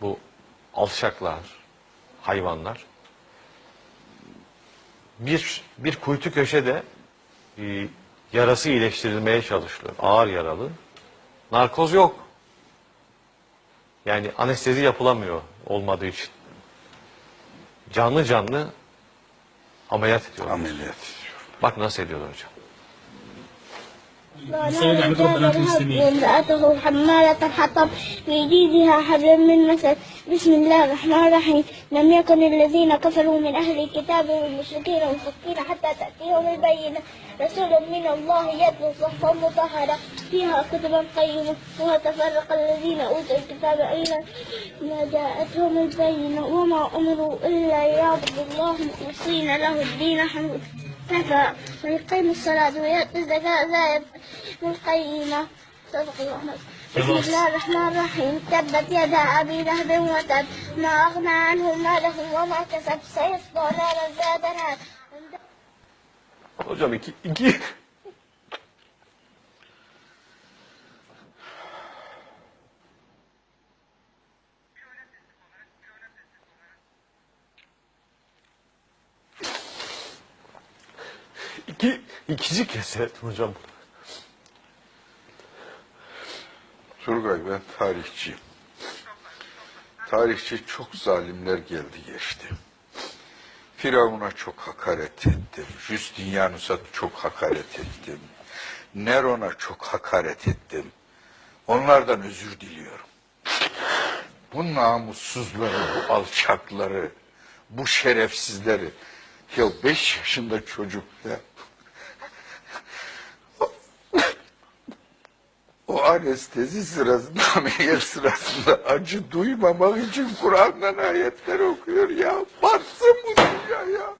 bu alçaklar, hayvanlar bir bir kuytu köşede e, yarası iyileştirilmeye çalışılıyor. Ağır yaralı. Narkoz yok. Yani anestezi yapılamıyor olmadığı için. Canlı canlı ameliyat ediyorlar. Ameliyat. Bak nasıl ediyorlar hocam. يسوي ربنا المسلمين امرأته حمالة الحطب في جيدها حبل من مسد بسم الله الرحمن الرحيم لم يكن الذين كفروا من أهل الكتاب والمشركين منفكين حتى تأتيهم البينة رسول من الله يتلو صحفا مطهرة فيها كتبا قيمة وتفرق الذين أوتوا الكتاب إلا ما جاءتهم البينة وما أمروا إلا ليعبدوا الله مخلصين له الدين حمد كفى ويقيم الصلاة ويؤتي الزكاة ذلك القيمة صدق الله بسم الله الرحمن الرحيم. تبت يدا أبي لهب وتب ما أغنى عنه ماله وما كسب. سيصلى نارا ذات لهب Hocam iki, iki İki, ikinci kez seyrettim hocam. Turgay ben tarihçiyim. Tarihçi çok zalimler geldi geçti. Firavun'a çok hakaret ettim. Justinianus'a çok hakaret ettim. Neron'a çok hakaret ettim. Onlardan özür diliyorum. Bu namussuzları, bu alçakları, bu şerefsizleri. Ya beş yaşında çocuk ya. o anestezi sırasında, ameliyat sırasında acı duymamak için Kur'an'dan ayetler okuyor ya. Batsın bu dünya ya.